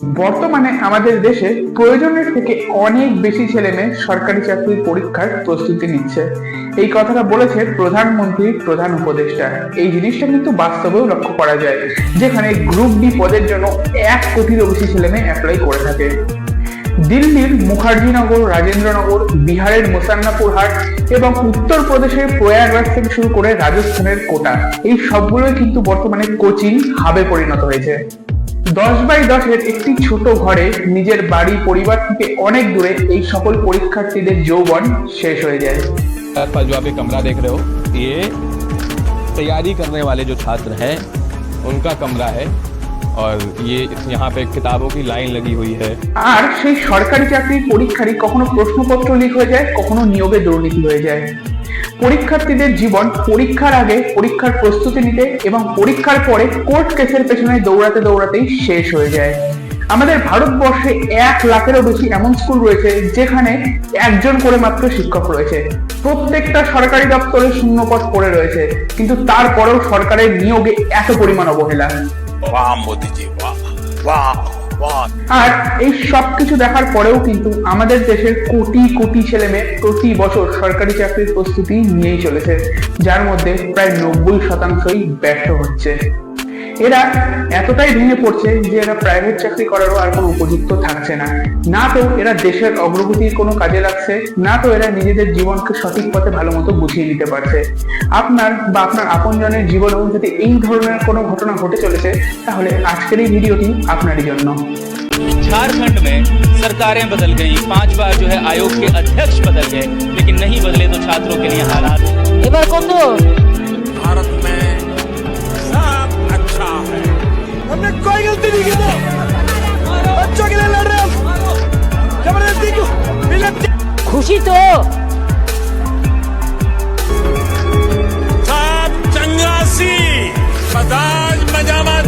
বর্তমানে আমাদের দেশে প্রয়োজনের থেকে অনেক বেশি ছেলে মেয়ে সরকারি চাকরির পরীক্ষার প্রস্তুতি নিচ্ছে। এই কথাটা বলেছে প্রধানমন্ত্রী, প্রধান উপদেষ্টা। এই জিনিসটা কিন্তু বাস্তবেও লক্ষ্য করা যায়, যেখানে গ্রুপ ডি পদের জন্য এক কোটিরও বেশি ছেলে মেয়ে অ্যাপ্লাই করে থাকে। দিল্লির মুখার্জিনগর, রাজেন্দ্রনগর, বিহারের মোসান্নাপুর হাট এবং উত্তরপ্রদেশের প্রয়াগরাজ থেকে শুরু করে রাজস্থানের কোটা, এই সবগুলোই কিন্তু বর্তমানে কোচিং হাবে পরিণত হয়েছে। দশ বাই দশের একটি ছোট ঘরে নিজের বাড়ি পরিবার থেকে অনেক দূরে এই সকল পরীক্ষার্থীদের যৌবন শেষ হয়ে যায় पर जो आप ये कमरा देख रहे हो ये तैयारी करने वाले जो छात्र हैं उनका कमरा है और ये यहाँ पे किताबों की लाइन लगी हुई है আর সেই সরকারি চাকরির পরীক্ষারই কখনো প্রশ্নপত্র লিক হয়ে যায় কখনো নিয়োগে দুর্নীতি হয়ে যায় পরীক্ষার্থীদের জীবন পরীক্ষার আগে, পরীক্ষার প্রস্তুতি নিতে এবং পরীক্ষার পরে কোর্ট কেসের পেছনে দৌড়াতে দৌড়াতেই শেষ হয়ে যায়। আমাদের ভারতবর্ষে এক লাখেরও বেশি এমন স্কুল রয়েছে যেখানে একজন করে মাত্র শিক্ষক রয়েছে। প্রত্যেকটা সরকারি দপ্তরে শূন্যপদ পড়ে রয়েছে, কিন্তু তারপরেও সরকারের নিয়োগে এত পরিমাণ অবহেলা। বাহ, মোদিজি, বাহ বাহ। আর এই সব কিছু দেখার পরেও কিন্তু আমাদের দেশের কোটি কোটি ছেলে মেয়ে প্রতি বছর সরকারি চাকরির প্রস্তুতি নিয়েই চলেছে, যার মধ্যে প্রায় নব্বই শতাংশই ব্যর্থ হচ্ছে। এরা এতটাই ভেঙে পড়ছে যে এরা প্রাইভেট চাকরি করারও আর কোনো উপযুক্ত থাকছে না না তো এরা দেশের অগ্রগতির কোনো কাজে লাগছে না তো এরা নিজেদের জীবনকে সঠিক পথে ভালো মতো বুঝিয়ে নিতে পারছে আপনার বা আপনার আপনজনের জীবনেও যদি এই ধরনের কোনো ঘটনা ঘটে চলেছে তাহলে আজকের এই ভিডিওটি আপনারই জন্য झारखंड में सरकारें बदल गई पांच बार जो है आयोग के अध्यक्ष बदल गए लेकिन नहीं बदले तो छात्रों के लिए हालात এবার কোন দল भारत में हमने कोई गलती नहीं की तो। बच्चों के लिए लड़ रहे हम। ज़बरदस्ती क्यों? खुशी तो। चंगासी પદાજ મજામાં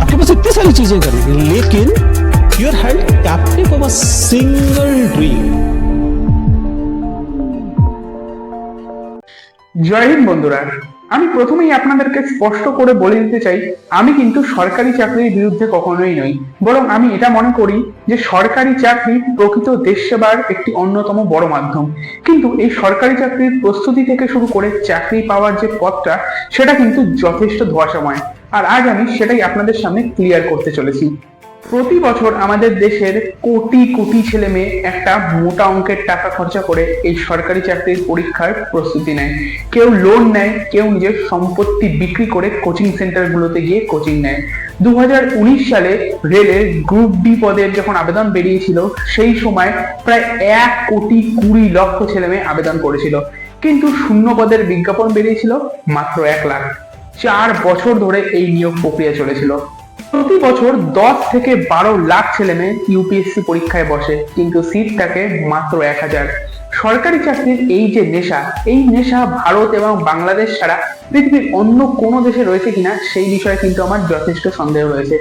आपके पास इतनी सारी चीज़ें करनी लेकिन your head captive of a single dream Jai Hind বন্ধুরা, আমি প্রথমেই আপনাদেরকে স্পষ্ট করে বলে দিতে চাই, আমি কিন্তু সরকারি চাকরির বিরুদ্ধে কখনোই নই। বরং আমি এটা মনে করি যে সরকারি চাকরি প্রকৃত দেশ সেবার একটি অন্যতম বড় মাধ্যম। কিন্তু এই সরকারি চাকরির প্রস্তুতি থেকে শুরু করে চাকরি পাওয়ার যে পথটা, সেটা কিন্তু যথেষ্ট ধোয়াশাময়। আর আজ আমি সেটাই আপনাদের সামনে ক্লিয়ার করতে চলেছি। প্রতি বছর আমাদের দেশের কোটি কোটি ছেলে মেয়ে একটা মোটা অঙ্কের টাকা খরচা করে এই সরকারি চাকরির পরীক্ষার প্রস্তুতি নেয়। কেউ লোন নেয়, কেউ নিজের সম্পত্তি বিক্রি করে কোচিং সেন্টারগুলোতে গিয়ে কোচিং নেয়। দু সালে রেলের গ্রুপ ডি পদের যখন আবেদন বেরিয়েছিল, সেই সময় প্রায় এক কোটি কুড়ি লক্ষ ছেলে মেয়ে আবেদন করেছিল। কিন্তু শূন্য পদের বিজ্ঞাপন বেরিয়েছিল মাত্র এক লাখ। চার বছর ধরে এই নিয়োগ প্রক্রিয়া চলেছিল। প্রতি বছর দশ থেকে বারো লাখ ছেলে মেয়ে ইউপিএসসি পরীক্ষায় বসে, কিন্তু সিট থাকে মাত্র এক হাজার। সরকারি চাকরির এই যে নেশা, এই নেশা ভারত এবং বাংলাদেশ ছাড়া পৃথিবীর অন্য কোনো দেশে রয়েছে কিনা সেই বিষয়ে কিন্তু আমার যথেষ্ট সন্দেহ রয়েছে।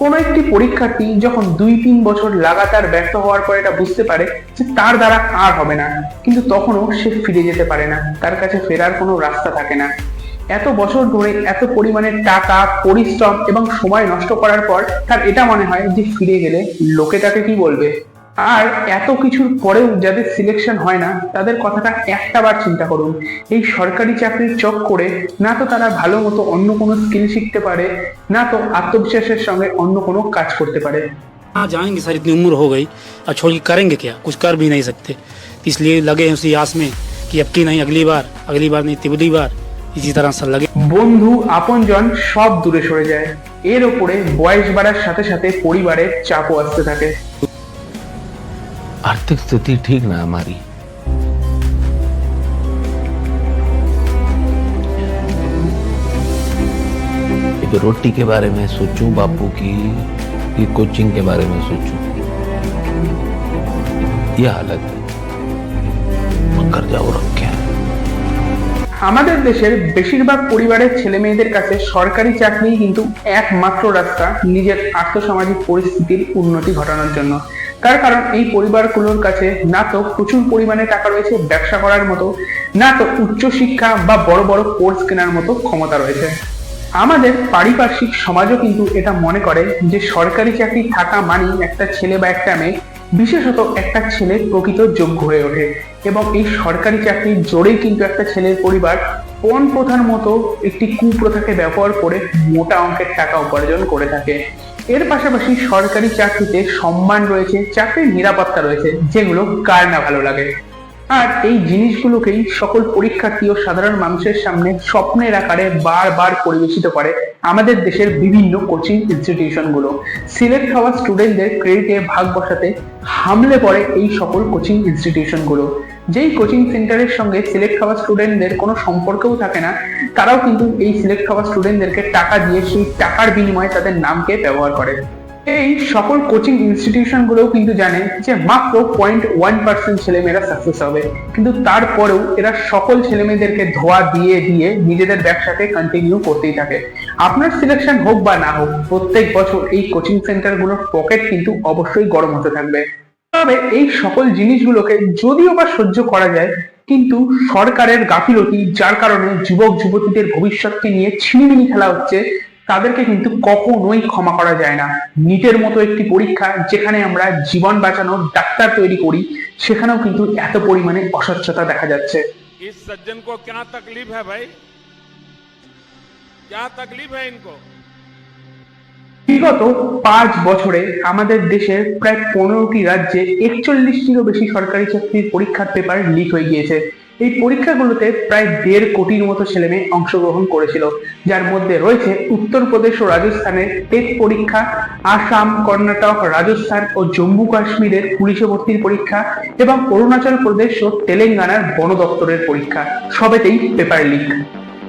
কোনো একটি পরীক্ষার্থী যখন দুই তিন বছর লাগাতার ব্যর্থ হওয়ার পর এটা বুঝতে পারে যে তার দ্বারা আর হবে না, কিন্তু তখনও সে ফিরে যেতে পারে না, তার কাছে ফেরার কোনো রাস্তা থাকে না। এত বছর ধরে এত পরিমাণে টাকা পরিশ্রম এবং সময় নষ্ট করার পর তার এটা মনে হয় যে ফিরে গেলে লোকে তাকে কি বলবে আর এত কিছুর পরেও যাদের সিলেকশন হয় না তাদের কথাটা একটা বার চিন্তা করুন এই সরকারি চাকরির চক করে না তো তারা ভালো মতো অন্য কোনো স্কিল শিখতে পারে না তো আত্মবিশ্বাসের সঙ্গে অন্য কোনো কাজ করতে পারে कहाँ जाएंगे सर इतनी उम्र हो गई और छोड़ के करेंगे क्या कुछ कर भी नहीं सकते तो इसलिए लगे हैं उसी आस में कि अब की नहीं अगली बार अगली बार नहीं तिबली बार इसी तरह सर लगे বন্ধু আপনজন সব দূরে সরে যায় এর ওপরে বয়স বাড়ার সাথে সাথে পরিবারের চাপও আসতে থাকে आर्थिक स्थिति ठीक ना हमारी एक रोटी के बारे में सोचूं बापू की कि कोचिंग के बारे में सोचूं ये हालत है मकर जाओ रखे हैं আমাদের দেশের বেশিরভাগ পরিবারের ছেলে মেয়েদের কাছে সরকারি চাকরি কিন্তু একমাত্র রাস্তা নিজের আর্থসামাজিক পরিস্থিতির উন্নতি ঘটানোর জন্য। তার কারণ এই পরিবারগুলোর কাছে না তো প্রচুর পরিমাণে টাকা রয়েছে ব্যবসা করার মতো, না তো উচ্চশিক্ষা বা বড় বড় কোর্স কেনার মতো ক্ষমতা রয়েছে। আমাদের পারিপার্শ্বিক সমাজও কিন্তু এটা মনে করে যে সরকারি চাকরি থাকা মানেই একটা ছেলে বা একটা মেয়ে বিশেষত একটা ছেলে প্রকৃত যোগ্য হয়ে ওঠে এবং এই সরকারি চাকরির জোরেই কিন্তু একটা ছেলের পরিবার পণ প্রথার মতো একটি কুপ্রথাকে ব্যবহার করে মোটা অঙ্কের টাকা উপার্জন করে থাকে। এর পাশাপাশি সরকারি চাকরিতে সম্মান রয়েছে, চাকরির নিরাপত্তা রয়েছে, যেগুলো কার না ভালো লাগে। আর এই জিনিসগুলোকেই সকল পরীক্ষার্থী ও সাধারণ মানুষের সামনে স্বপ্নের আকারে বারবার পরিবেশিত করে। আমাদের দেশের বিভিন্ন কোচিং ইনস্টিটিউশনগুলো সিলেক্ট হওয়া স্টুডেন্টদের ক্রেডিটে ভাগ বসাতে হামলে পড়ে এই সকল কোচিং ইনস্টিটিউশনগুলো যেই কোচিং সেন্টারের সঙ্গে সিলেক্ট হওয়া স্টুডেন্টদের কোনো সম্পর্কও থাকে না, তারাও কিন্তু এই সিলেক্ট হওয়া স্টুডেন্টদেরকে টাকা দিয়ে সেই টাকার বিনিময়ে তাদের নামকে ব্যবহার করে এই সকল কোচিং ইনস্টিটিউশন গুলোও কিন্তু জানে যে মাত্র পয়েন্ট ওয়ান পার্সেন্ট ছেলেমেয়েরা সাকসেস হবে। কিন্তু তারপরেও এরা সকল ছেলেমেয়েদেরকে ধোয়া দিয়ে দিয়ে নিজেদের ব্যবসাকে কন্টিনিউ করতেই থাকে। আপনার সিলেকশন হোক বা না হোক, প্রত্যেক বছর এই কোচিং সেন্টারগুলোর পকেট কিন্তু অবশ্যই গরম হতে থাকবে। তবে এই সকল জিনিসগুলোকে যদিও বা সহ্য করা যায়, কিন্তু সরকারের গাফিলতি, যার কারণে যুবক যুবতীদের ভবিষ্যৎকে নিয়ে ছিনিমিনি খেলা হচ্ছে তাদেরকে কিন্তু কখনোই ক্ষমা করা যায় না নিটের মতো একটি পরীক্ষা যেখানে আমরা জীবন বাঁচানোর ডাক্তার তৈরি করি সেখানেও কিন্তু এত পরিমাণে অস্বচ্ছতা দেখা যাচ্ছে इस सज्जन को क्या तकलीफ है भाई क्या तकलीफ है इनको বিগত পাঁচ বছরে আমাদের দেশের প্রায় পনেরোটি রাজ্যে একচল্লিশটিরও বেশি সরকারি চাকরির পরীক্ষার পেপার লিক হয়ে গিয়েছে এই পরীক্ষাগুলোতে প্রায় দেড় কোটির মতো ছেলে মেয়ে অংশগ্রহণ করেছিল, যার মধ্যে রয়েছে উত্তরপ্রদেশ ও রাজস্থানের টেট পরীক্ষা, আসাম, কর্ণাটক, রাজস্থান ও জম্মু কাশ্মীরের পুলিশে ভর্তির পরীক্ষা এবং অরুণাচল প্রদেশ ও তেলেঙ্গানার বন দপ্তরের পরীক্ষা, সবেতেই পেপার লিক।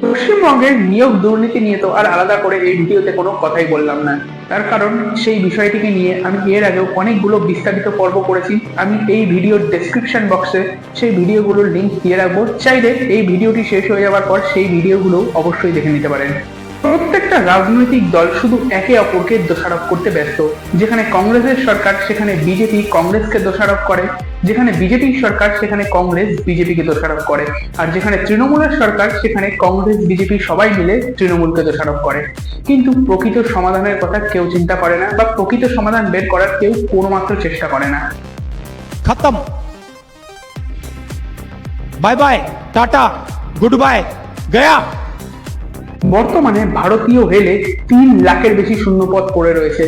পশ্চিমবঙ্গের নিয়োগ দুর্নীতি নিয়ে তো আর আলাদা করে এই ভিডিওতে কোনো কথাই বললাম না। তার কারণ সেই বিষয়টিকে নিয়ে আমি এর আগেও অনেকগুলো বিস্তারিত পর্ব করেছি। আমি এই ভিডিওর ডেসক্রিপশন বক্সে সেই ভিডিওগুলোর লিঙ্ক দিয়ে রাখব। চাইলে এই ভিডিওটি শেষ হয়ে যাওয়ার পর সেই ভিডিওগুলো অবশ্যই দেখে নিতে পারেন। প্রত্যেকটা রাজনৈতিক দল শুধু একে অপরকে দোষারোপ করতে ব্যস্ত যেখানে কংগ্রেসের সরকার, সেখানে বিজেপি কংগ্রেসকে দোষারোপ করে। যেখানে বিজেপির সরকার, সেখানে কংগ্রেস বিজেপিকে দোষারোপ করে। আর যেখানে তৃণমূলের সরকার, সেখানে কংগ্রেস, বিজেপি সবাই মিলে তৃণমূলকে দোষারোপ করে। কিন্তু প্রকৃত সমাধানের কথা কেউ চিন্তা করে না বা প্রকৃত সমাধান বের করার কেউ কোনো মাত্র চেষ্টা করে না। খতম। Bye bye, tata, goodbye, গয়া। বর্তমানে ভারতীয় রেলে তিন লাখের বেশি শূন্যপদ পড়ে রয়েছে।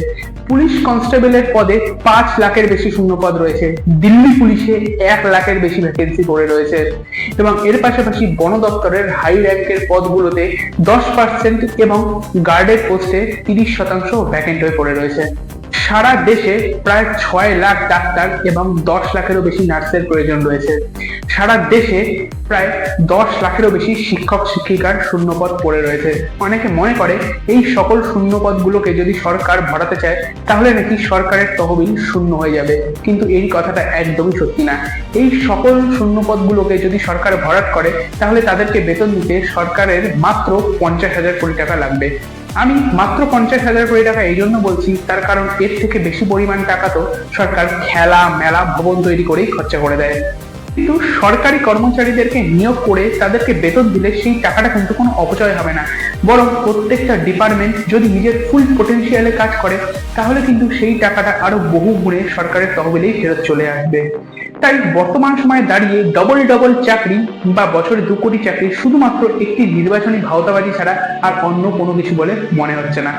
পুলিশ কনস্টেবলের পদে পাঁচ লাখের বেশি শূন্যপদ রয়েছে। দিল্লি পুলিশে এক লাখের বেশি ভ্যাকেন্সি পড়ে রয়েছে। এবং এর পাশাপাশি বন দপ্তরের হাই র্যাঙ্কের পদগুলোতে দশ পার্সেন্ট এবং গার্ডের পোস্টে তিরিশ শতাংশ ভ্যাকেন্ট হয়ে পড়ে রয়েছে। সারা দেশে প্রায় ছয় লাখ ডাক্তার এবং দশ লাখেরও বেশি নার্সের প্রয়োজন রয়েছে। সারা দেশে প্রায় দশ লাখেরও বেশি শিক্ষক শিক্ষিকার শূন্যপদ পড়ে রয়েছে। অনেকে মনে করে এই সকল শূন্যপদগুলোকে যদি সরকার ভরাতে চায়, তাহলে নাকি সরকারের তহবিল শূন্য হয়ে যাবে। কিন্তু এই কথাটা একদমই সত্যি না। এই সকল শূন্যপদগুলোকে যদি সরকার ভরাট করে, তাহলে তাদেরকে বেতন দিতে সরকারের মাত্র পঞ্চাশ হাজার কোটি টাকা লাগবে। আমি মাত্র পঞ্চাশ হাজার কোটি টাকা এই জন্য বলছি, তার কারণ এর থেকে বেশি পরিমাণ টাকা তো সরকার খেলা মেলা ভবন তৈরি করেই খরচা করে দেয়। কিন্তু সরকারি কর্মচারীদেরকে নিয়োগ করে তাদেরকে বেতন দিলে সেই টাকাটা কিন্তু কোনো অপচয় হবে না। বরং প্রত্যেকটা ডিপার্টমেন্ট যদি নিজের ফুল পোটেনশিয়ালে কাজ করে, তাহলে কিন্তু সেই টাকাটা আরও বহু গুণে সরকারের তহবিলেই ফেরত চলে আসবে। তাই বর্তমান সময়ে দাঁড়িয়ে ডবল ডবল চাকরি বা বছরে দু কোটি চাকরি শুধুমাত্র একটি নির্বাচনী ভাওতাবাজি ছাড়া আর অন্য কোনো কিছু বলে মনে হচ্ছে না।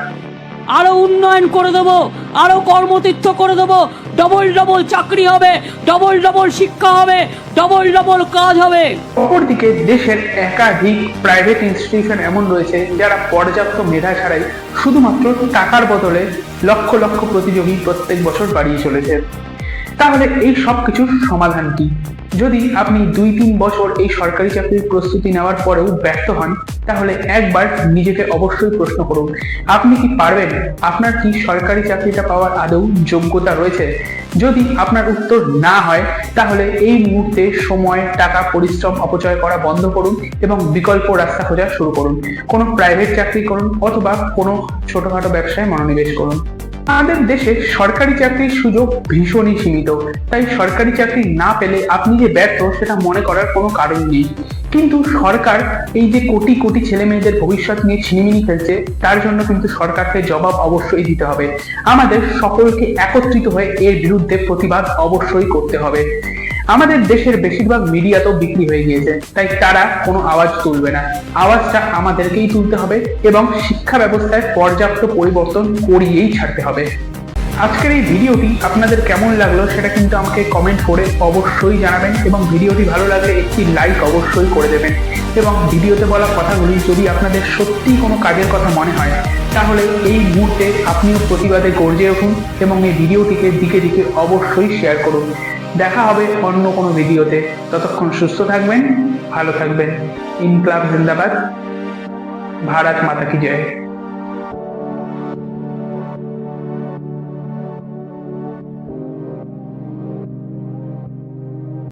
আরও উন্নয়ন করে দেবো, আরও কর্মতীর্থ করে দেবো। ডবল ডবল চাকরি হবে ডবল ডবল শিক্ষা হবে ডবল ডবল কাজ হবে। অপরদিকে দেশের একাধিক প্রাইভেট ইনস্টিটিউশন এমন রয়েছে যারা পর্যাপ্ত মেধা ছাড়াই শুধুমাত্র টাকার বদলে লক্ষ লক্ষ প্রতিযোগী প্রত্যেক বছর বাড়িয়ে চলেছে। তাহলে এই সব কিছুর সমাধান কি? যদি আপনি দুই তিন বছর এই সরকারি চাকরির প্রস্তুতি নেওয়ার পরেও ব্যর্থ হন, তাহলে একবার নিজেকে অবশ্যই প্রশ্ন করুন, আপনি কি পারবেন? আপনার কি সরকারি চাকরিটা পাওয়ার আদৌ যোগ্যতা রয়েছে? যদি আপনার উত্তর না হয়, তাহলে এই মুহূর্তে সময়, টাকা, পরিশ্রম, অপচয় করা বন্ধ করুন এবং বিকল্প রাস্তা খোঁজা শুরু করুন। কোনো প্রাইভেট চাকরি করুন অথবা কোনো ছোটখাটো ব্যবসায় মনোনিবেশ করুন। আমাদের দেশে সরকারি চাকরির সুযোগ ভীষণই সীমিত। তাই সরকারি চাকরি না পেলে আপনি যে ব্যর্থ, সেটা মনে করার কোনো কারণ নেই। কিন্তু সরকার এই যে কোটি কোটি ছেলে মেয়েদের ভবিষ্যৎ নিয়ে ছিনিমিনি ফেলছে তার জন্য কিন্তু সরকারকে জবাব অবশ্যই দিতে হবে। আমাদের সকলকে একত্রিত হয়ে এর বিরুদ্ধে প্রতিবাদ অবশ্যই করতে হবে। আমাদের দেশের বেশিরভাগ মিডিয়া তো বিক্রি হয়ে গিয়েছে, তাই তারা কোনো আওয়াজ তুলবে না। আওয়াজটা আমাদেরকেই তুলতে হবে এবং শিক্ষা ব্যবস্থায় পর্যাপ্ত পরিবর্তন করিয়েই ছাড়তে হবে। আজকের এই ভিডিওটি আপনাদের কেমন লাগল সেটা কিন্তু আমাকে কমেন্ট করে অবশ্যই জানাবেন এবং ভিডিওটি ভালো লাগলে একটি লাইক অবশ্যই করে দেবেন। এবং ভিডিওতে বলা কথাগুলি যদি আপনাদের সত্যিই কোনো কাজের কথা মনে হয়, তাহলে এই মুহূর্তে আপনিও প্রতিবাদে গর্জে উঠুন এবং এই ভিডিওটিকে দিকে দিকে অবশ্যই শেয়ার করুন। দেখা হবে অন্য কোনো ভিডিওতে। ততক্ষণ সুস্থ থাকবেন, ভালো থাকবেন। ইনকলাব জিন্দাবাদ। ভারত মাতা কি জয়।